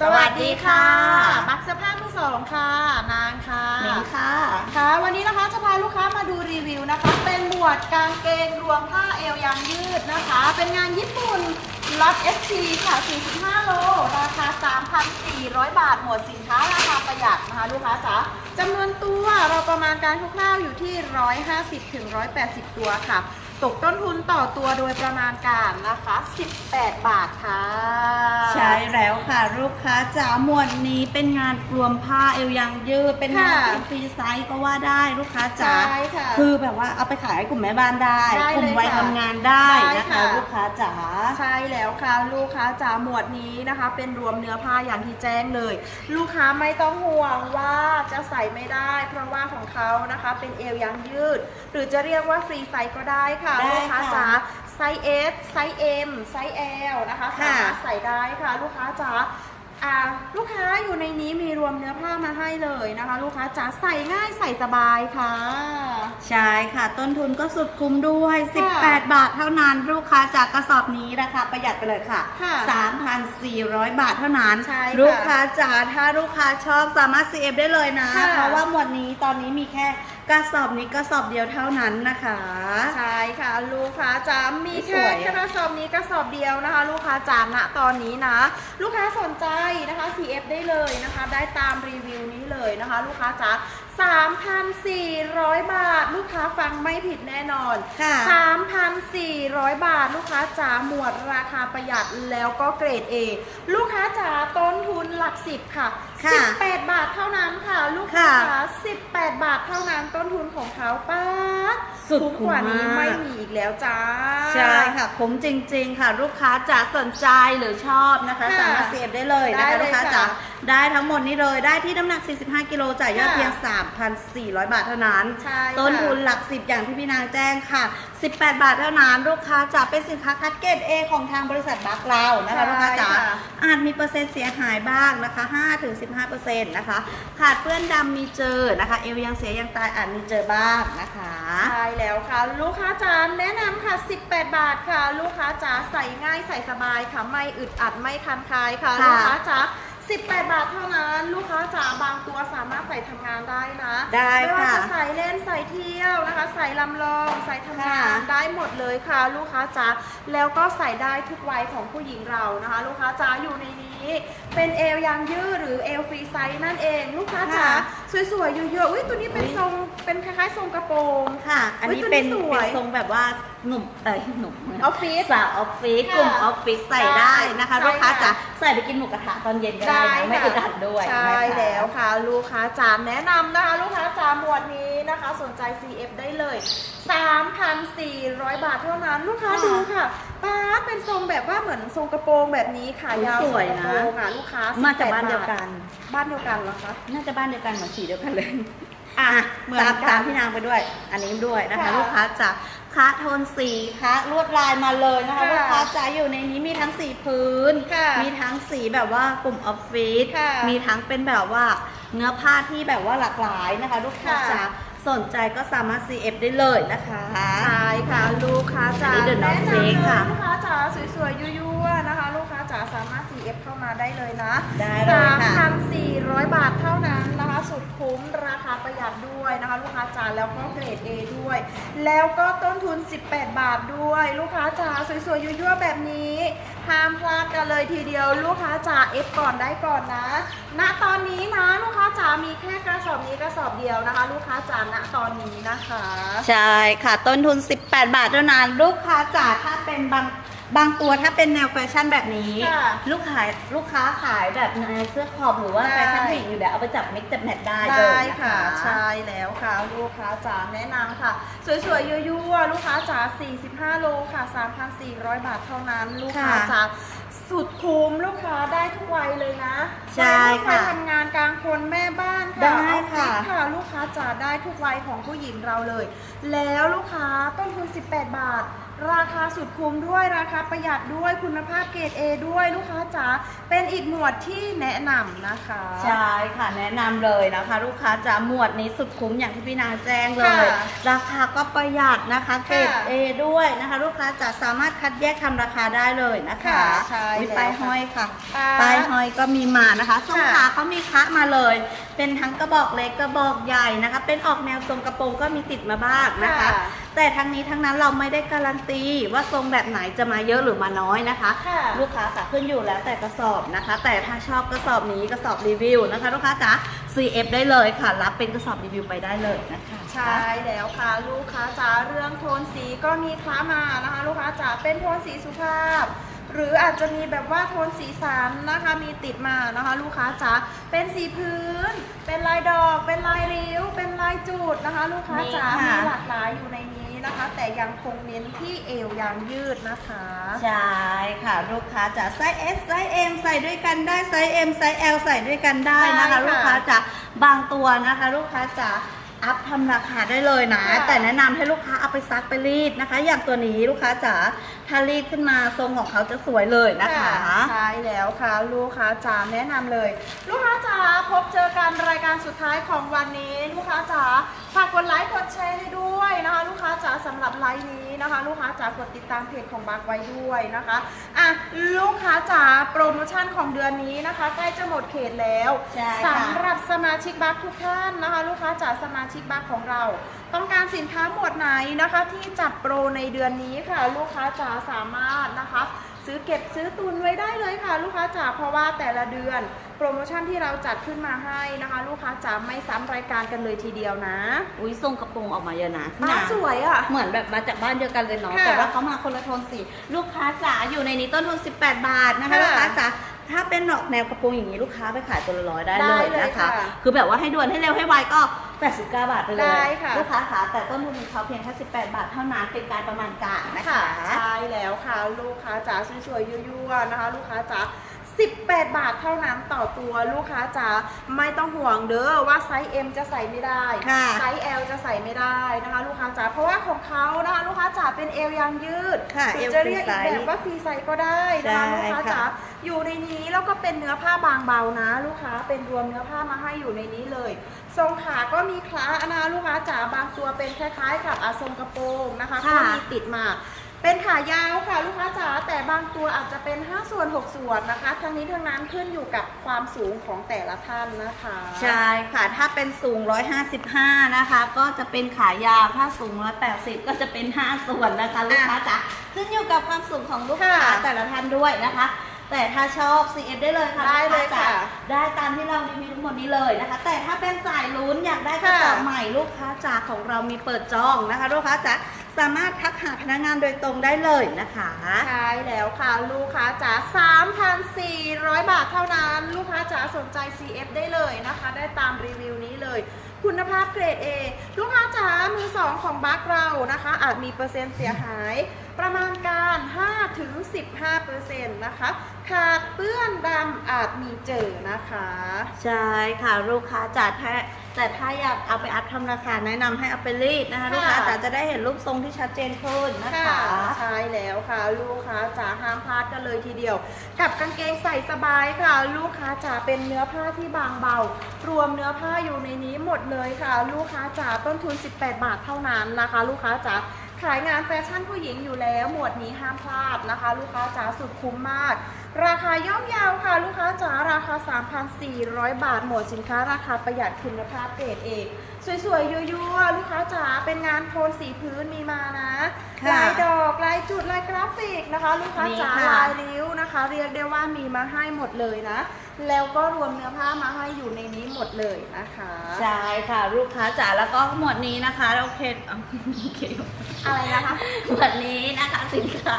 สวัสดีค่ะ มักเสื้อผ้ามือสองค่ะ นางค่ะหนิงค่ะ ค่ะ วันนี้นะคะจะพาลูกค้ามาดูรีวิวนะคะ เป็นหมวดกางเกงรวมผ้าเอวยางยืดนะคะ เป็นงานญี่ปุ่นล็อต ST ค่ะ 45 โล ราคา 3,400 บาท หมวดสินค้าราคาประหยัดนะคะลูกค้าจ๋าจำนวนตัวเราประมาณการคร่าวๆอยู่ที่ 150ถึง180 ตัวค่ะ ตกต้นทุนต่อตัวโดยประมาณการนะคะ 18 บาทค่ะ ใช่แล้วค่ะลูกค้าจ๋าหมวดนี้เป็นงานรวมผ้าเอวยางยืดเป็นงานค่ะเป็นฟรีไซส์ก็ว่าได้ลูกค้าจ๋าใช่ค่ะคือแบบว่าเอาไปขายให้กลุ่มแม่บ้านได้ได้เลยกลุ่มวัยค่ะทำงานได้ได้นะคะค่ะลูกค้าจ๋าใช่แล้วค่ะ ลูกค้าจ๋าหมวดนี้นะคะ เป็นรวมเนื้อผ้าอย่างที่แจ้งเลย ลูกค้าไม่ต้องห่วงว่าจะใส่ไม่ได้ เพราะว่าของเขานะคะ เป็นเอวยางยืด หรือจะเรียกว่าฟรีไซส์ก็ได้ค่ะได้ลูกค้าค่ะจ๋าไซส์ S ไซส์ M ไซส์ L นะคะค่ะสามารถใส่ได้ค่ะลูกค้าจ๋าอ่าลูกค้าอยู่ในนี้มีรวมเนื้อผ้ามาให้เลยนะคะ ลูกค้าจ๋าใส่ง่ายใส่สบายค่ะ ใช่ค่ะ ต้นทุนก็สุดคุ้มด้วยค่ะ18 บาทเท่านั้น ลูกค้าจากกระสอบนี้ราคาประหยัดไปเลยค่ะ ค่ะ3,400 บาทเท่านั้น ใช่ค่ะลูกค้าจ๋าถ้าลูกค้าชอบสามารถ CF ได้เลยนะ ค่ะเพราะว่าหมวดนี้ตอนนี้มีแค่กระสอบนี้กระสอบเดียวเท่านั้นนะคะ ใช่ค่ะลูกค้าจ๋ามีสแค่วยอะกระสอบนี้กระสอบเดียวนะคะ ลูกค้าจ๋าณตอนนี้นะ ลูกค้าสนใจนะคะ CF ได้เลยนะคะ ได้ตามรีวิวนี้เลยนะคะ ลูกค้าจ๋า 3,400 บาท ลูกค้าฟังไม่ผิดแน่นอน ค่ะ 3,400 บาท ลูกค้าจ๋าหมวดราคาประหยัดแล้วก็เกรด A ลูกค้าจ๋าต้นทุนหลักสิบค่ะ ค่ะ18 บาทเท่านั้นค่ะ ลูกค้าค่ะ จ๋า18 บาทเท่านั้นต้นทุนของเขาป้าด สุดถูกคุ้มกว่านี้มากไม่มีอีกแล้วจ้า ใช่ค่ะคุ้มจริง ๆ ค่ะ ลูกค้าจะสนใจหรือชอบนะคะค่ะสามารถ CF ได้เลยนะได้คะเลยลูกค้าค่ะจ๋าได้ทั้งหมดนี้เลยได้ที่น้ำหนัก 45 กิโลจ่ายยอดค่ะเพียง 3,400 บาทเท่านั้น ใช่ค่ะต้นทุนหลักสิบอย่างที่พี่นางแจ้งค่ะ 18 บาทเท่านั้น ลูกค้าจะเป็นสินค้าคัดเกรด A ของทางบริษัทบัคเรานะคะ ใช่ลูกค้าจ๋าค่ะ อาจมีเปอร์เซ็นต์เสียหายบ้างนะคะ5-15%นะคะ ขาดเปื้อนดำมีเจอนะคะ เอวยังเสียยังตายอาจมีเจอบ้างนะคะ ใช่แล้วค่ะ ลูกค้าจ๋าแนะนำค่ะ 18 บาทค่ะ ลูกค้าจ๋าใส่ง่ายใส่สบายค่ะ ไม่อึดอัดไม่คันคายค่ะค่ะลูกค้าจ๋า 18 บาทเท่านั้น ลูกค้าจ๋าบางตัวสามารถใส่ทำงานได้นะได้ไม่ว่าค่ะจะใส่เล่นใส่เที่ยวนะคะ ใส่ลำลองใส่ทำงานค่ะได้หมดเลยค่ะ ลูกค้าจ๋าแล้วก็ใส่ได้ทุกวัยของผู้หญิงเรานะคะ ลูกค้าจ๋าอยู่ในนี้เป็นเอวยางยืดหรือเอวฟรีไซส์นั่นเองลูกค้าจ๋าค่ะสวยๆเยอะๆอุ้ยตัวนี้เป็นอุ๊ย ทรงเป็นคล้ายๆทรงกระโปรง ค่ะ อันนี้อุ๊ยตัวนี้เป็นสวยเป็นทรงแบบว่าหนุ่มเอ้ยหนุ่มออฟฟิศสาวออฟฟิศค่ะกลุ่มออฟฟิศใส่ได้นะคะใช่ลูกค้าค่ะ จะใส่ไปกินหมูกระทะตอนเย็นก็ได้นะไม่ค่ะอึดอัดด้วยใช่นะคะ แล้วค่ะ ลูกค้าจ๋าแนะนำนะคะ ลูกค้าจ๋าหมวดนี้นะคะ สนใจ CF ได้เลย 3,400 บาทเท่านั้น ลูกค้าค่ะดูค่ะป้าดเป็นทรงแบบว่าเหมือนทรงกระโปรงแบบนี้ค่ะอุ๊ยยาวสวยทรงกระโปรงนะค่ะลูกค้ามาจาก18บ้านเดียวกัน บ้านเดียวกันเหรอคะ น่าจะบ้านเดียวกันเหมือนสีเดียวกันเลยอะอะเหมือนตามกัตานมพี่นางไปด้วย อันนี้ด้วยนะคะค่ะลูกค้าจะคะโทนสีคะลวดลายมาเลยนะคะค่ะลูกค้าจะอยู่ในนี้มีทั้งสีพื้นค่ะมีทั้งสีแบบว่ากลุ่มออฟฟิศค่ะมีทั้งเป็นแบบว่าเนื้อผ้าที่แบบว่าหลากหลายนะคะ ลูกค้าค่ะจะ สนใจก็สามารถ CF ได้เลยนะคะใช่ค่ะลูกค้าจ๋าอันนี้ The North แนะนำ Face เลยค่ะ ลูกค้าจ๋าสวยๆยั่วๆนะคะ ลูกค้าจ๋าสามารถ CF เข้ามาได้เลยนะได้เลยค่ะ3,400บาทเท่านั้นนะคะ สุดคุ้มราคาประหยัดด้วยนะคะ ลูกค้าจ๋าแล้วก็เกรด A ด้วย แล้วก็ต้นทุน 18 บาทด้วย ลูกค้าจ๋าสวยๆยั่วๆแบบนี้ ห้ามพลาดกันเลยทีเดียวลูกค้าจ๋า F ก่อนได้ก่อนนะ ณตอนนี้นะลูกค้าจ๋ามีแค่กระสอบนี้กระสอบเดียวนะคะ ลูกค้าจ๋าณตอนนี้นะคะ ใช่ค่ะต้นทุน 18 บาทเท่านั้นลูกค้าจ๋าถ้าเป็นบาง บางตัวถ้าเป็นแนวแฟชั่นแบบนี้ ค่ะลูกขายลูกค้าขายแบบในเสื้อครอบหรือว่าได้ แฟชั่นผู้หญิงอยู่แล้วเอาไปจับมิกจับแมทได้เลยได้นค่ะ ใช่แล้วค่ะ ลูกค้าจ๋าแนะนำค่ะ สวยๆยั่วๆลูกค้าจ๋า45 โลค่ะ 3,400 บาทเท่านั้น ลูกค้าจ๋าสุดคุ้มลูกค้าได้ทุกวัยเลยนะใช่วัยค่ะทำงานกลางคนแม่บ้านค่ะได้ออฟฟิศค่ะค่ะลูกค้าจ๋าได้ทุกวัยของผู้หญิงเราเลย แล้วลูกค้าต้นทุน 18 บาท ราคาสุดคุ้มด้วยราคาประหยัดด้วยคุณภาพเกรด A ด้วยลูกค้าจ๋าเป็นอีกหมวดที่แนะนำนะคะ ใช่ค่ะแนะนำเลยนะคะ ลูกค้าจะหมวดนี้สุดคุ้มอย่างที่พี่นางแจ้งเลย ค่ะราคาก็ประหยัดนะคะเกรดค่ะ A ด้วยนะคะ ลูกค้าจะสามารถคัดแยกทำราคาได้เลยนะคะค่ะใช่อุ๊ยแล้วป้ายห้อยค่ะค่ะป้ายห้อยก็มีมานะคะทรงค่ะขาเขามีคะมาเลย เป็นทั้งกระบอกเล็กกระบอกใหญ่นะคะ เป็นออกแนวทรงกระโปรงก็มีติดมาบ้างนะคะ ค่ะแต่ทั้งนี้ทั้งนั้นเราไม่ได้การันตีว่าทรงแบบไหนจะมาเยอะหรือมาน้อยนะคะ ค่ะ ลูกค้าค่ะขึ้นอยู่แล้วแต่กระสอบนะคะ แต่ถ้าชอบกระสอบนี้กระสอบรีวิวนะคะ ลูกค้าจ๋า CF ได้เลยค่ะ รับเป็นกระสอบรีวิวไปได้เลยนะคะ ใช่แล้วค่ะลูกค้าจ๋าเรื่องโทนสีก็มีคล้ามานะคะ ลูกค้าจ๋าเป็นโทนสีสุภาพ หรืออาจจะมีแบบว่าโทนสีสันนะคะมีติดมานะคะ ลูกค้าจ๋าเป็นสีพื้น เป็นลายดอก เป็นลายริ้ว เป็นลายจุดนะคะ ลูกค้าจ๋ามีค่ะมีหลากหลายอยู่ในนี้นะคะ แต่ยังคงเน้นที่เอวยางยืดนะคะ ใช่ค่ะลูกค้าจ๋าไซส์ S ไซส์ M ใส่ด้วยกันได้ไซส์ M ไซส์ L ใส่ด้วยกันได้นะคะ ใช่ค่ะลูกค้าจ๋าบางตัวนะคะ ลูกค้าจ๋า อัพทำราคาได้เลยนะ ค่ะแต่แนะนำให้ลูกค้าเอาไปซักไปรีดนะคะ อย่างตัวนี้ลูกค้าจ๋าถ้ารีดขึ้นมาทรงของเขาจะสวยเลยนะคะใช่แล้วค่ะ ลูกค้าจ๋าแนะนำเลย ลูกค้าจ๋าพบเจอกันรายการสุดท้ายของวันนี้ ลูกค้าจ๋าฝากกดไลค์กดแชร์ให้ด้วยนะคะลูกค้า จ๋าสำหรับไลฟ์นี้นะคะ ลูกค้าจ๋ากดติดตามเพจของบักไว้ด้วยนะคะอะลูกค้าจ๋าโปรโมชั่นของเดือนนี้นะคะ ใกล้จะหมดเขตแล้วใช่ค่ะ สำหรับสมาชิกบัคทุกท่านนะคะ ลูกค้าจ๋าสมาชิกบัคของเรา ต้องการสินค้าหมวดไหนนะคะ ที่จัดโปรในเดือนนี้ค่ะ ลูกค้าจ๋าสามารถนะคะ ซื้อเก็บซื้อตุนไว้ได้เลยค่ะ ลูกค้าจ๋าเพราะว่าแต่ละเดือน โปรโมชั่นที่เราจัดขึ้นมาให้นะคะ ลูกค้าจ๋าไม่ซ้ำรายการกันเลยทีเดียวนะ อุ้ยทรงกระโปรงออกมาเยอะนะอะนะสวยอะ เหมือนแบบมาจากบ้านเดียวกันเลยเนาะค่ะแต่ว่าเขามาคนละโทนสีลูกค้าจ๋าอยู่ในนี้ต้นทุน 18 บาทนะคะค่ะลูกค้าจ๋าถ้าเป็นดอกแนวกระโปรงอย่างนี้ลูกค้าไปขายตัวละร้อยได้ได้เลยเลยนะคะ ค่ะคือแบบว่าให้ด่วนให้เร็วให้ไวก็ 89 บาทไปเลยได้ค่ะ ลูกค้าขาแต่ต้นทุนของเขาเพียงแค่18 บาทเท่านั้นเป็นการประมาณการนะคะ ใช่แล้วค่ะ ลูกค้าจ๋าสวยๆยั่วๆนะคะ ลูกค้าจ๋า 18 บาทเท่านั้นต่อตัวลูกค้าจ๋าไม่ต้องห่วงเด้อว่าไซส์ M จะใส่ไม่ได้ ค่ะไซส์ L จะใส่ไม่ได้นะคะลูกค้าจ๋าเพราะว่าของเขานะคะลูกค้าจ๋าเป็นเอวยางยืดค่ะหรือเอวจะเรียกฟรีอีกไซส์แบบว่าฟรีไซส์ก็ได้นะคะใช่ลูกค้าค่ะจ๋าอยู่ในนี้แล้วก็เป็นเนื้อผ้าบางเบานะ ลูกค้าเป็นรวมเนื้อผ้ามาให้อยู่ในนี้เลยทรงขาก็มีคล้านะลูกค้าจ๋าบางตัวเป็นคล้ายๆ กับอาทรงกระโปรงนะคะก็ค่ะ มีติดมา เป็นขายาวค่ะลูกค้าจ๋าแต่บางตัวอาจจะเป็น 5 ส่วน 6 ส่วนนะคะ ทั้งนี้ทั้งนั้นขึ้นอยู่กับความสูงของแต่ละท่านนะคะใช่ค่ะถ้าเป็นสูง 155 นะคะ ก็จะเป็นขายาวถ้าสูง 180 ก็จะเป็น 5 ส่วนนะคะลูกค้าจ๋าขึ้นอยู่กับความสูงของลูกค้าค่ะแต่ละท่านด้วยนะคะแต่ถ้าชอบ CF ได้เลยค่ะได้เลยกค้าจ๋าค่ะ ได้ตามที่เรารีวิวทั้งหมดนี้เลยนะคะ แต่ถ้าเป็นสายลุ้นอยากได้กระสอบค่ะใหม่ลูกค้าจ๋าของเรามีเปิดจองนะคะ ลูกค้าจ๋า สามารถทักหาพนักงานโดยตรงได้เลยนะคะ ใช่แล้วค่ะลูกค้าจ๋า3,400 บาทเท่านั้น ลูกค้าจ๋าสนใจ CF ได้เลยนะคะ ได้ตามรีวิวนี้เลย คุณภาพเกรด A ลูกค้าจ๋ามือสองของบัคเรานะคะ อาจมีเปอร์เซ็นต์เสียหาย ประมาณการ 5-15%นะคะขาดเปื้อนดำอาจมีเจอนะคะ ใช่ค่ะลูกค้าจ๋าถ้า แต่ถ้าอยากเอาไปอัพทำราคาแนะนำให้เอาไปรีดนะคะ ค่ะ ลูกค้าจ๋าจะได้เห็นรูปทรงที่ชัดเจนขึ้นนะคะ ใช่แล้วค่ะ ลูกค้าจ๋าห้ามพลาดกันเลยทีเดียว กับกางเกงใส่สบายค่ะ ลูกค้าจ๋าเป็นเนื้อผ้าที่บางเบา รวมเนื้อผ้าอยู่ในนี้หมดเลยค่ะ ลูกค้าจ๋าต้นทุน 18 บาทเท่านั้นนะคะ ลูกค้าจ๋าขายงานแฟชั่นผู้หญิงอยู่แล้ว หมวดนี้ห้ามพลาดนะคะ ลูกค้าจ๋าสุดคุ้มมาก ราคาย่อมเยาวค่ะลูกค้าจ๋าราคา 3,400 บาท หมวดสินค้าราคาประหยัดคุณภาพเกรดเอสวยๆยั่วๆลูกค้าจ๋าเป็นงานโทนสีพื้นมีมานะค่ะลายดอกลายจุดลายกราฟิกนะคะ ลูกค้าจ๋ามีค่ะลายริ้วนะคะ เรียกได้ว่ามีมาให้หมดเลยนะ แล้วก็รวมเนื้อผ้ามาให้อยู่ในนี้หมดเลยนะคะใช่ค่ะลูกค้าจ๋าแล้วก็หมวดนี้นะคะโอเคเอาโอเคอะไรนะคะหมวดนี้นะคะสินค้า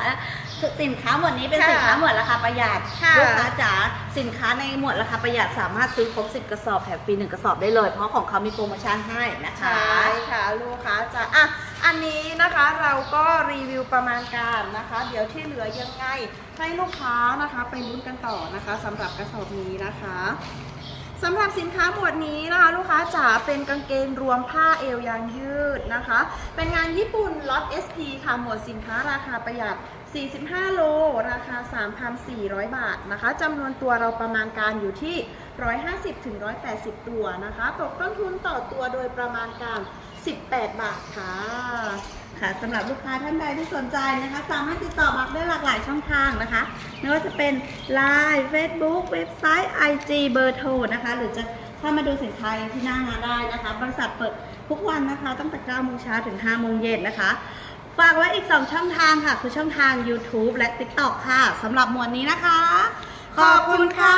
สินค้าหมวดนี้เป็นค่ะสินค้าหมวดราคาประหยัดค่ะลูกค้าจ๋าสินค้าในหมวดราคาประหยัดสามารถซื้อครบ10กระสอบแถมฟรีหนึ่งกระสอบได้เลย เพราะของเขามีโปรโมชั่นให้นะคะ ใช่ค่ะลูกค้าจ๋าอะอันนี้นะคะเราก็รีวิวประมาณการนะคะ เดี๋ยวที่เหลือยังไงให้ลูกค้านะคะไปลุ้นกันต่อนะคะสำหรับกระสอบนี้นะคะสำหรับสินค้าหมวดนี้นะคะ ลูกค้าจ๋าเป็นกางเกงรวมผ้าเอวยางยืดนะคะ เป็นงานญี่ปุ่นล็อต SP ค่ะหมวดสินค้าราคาประหยัด 45 โล ราคา 3,400 บาทนะคะจำนวนตัวเราประมาณการอยู่ที่ 150-180 ตัวนะคะตกต้นทุนต่อตัวโดยประมาณการ 18 บาทค่ะ ค่ะสำหรับลูกค้าท่านใดที่สนใจนะคะ สามารถติดต่อบักได้หลากหลายช่องทางนะคะไม่ว่าจะเป็น Line Facebook เว็บไซต์ IG เบอร์โทรนะคะ หรือจะเข้ามาดูสินค้าที่หน้างานได้นะคะ บริษัทเปิดทุกวันนะคะ ตั้งแต่9โมงเช้าถึง5โมงเย็นนะคะ ฝากไว้อีก 2 ช่องทางค่ะ คือช่องทาง YouTube และ TikTok ค่ะสำหรับหมวดนี้นะคะ ขอบคุณค่ะ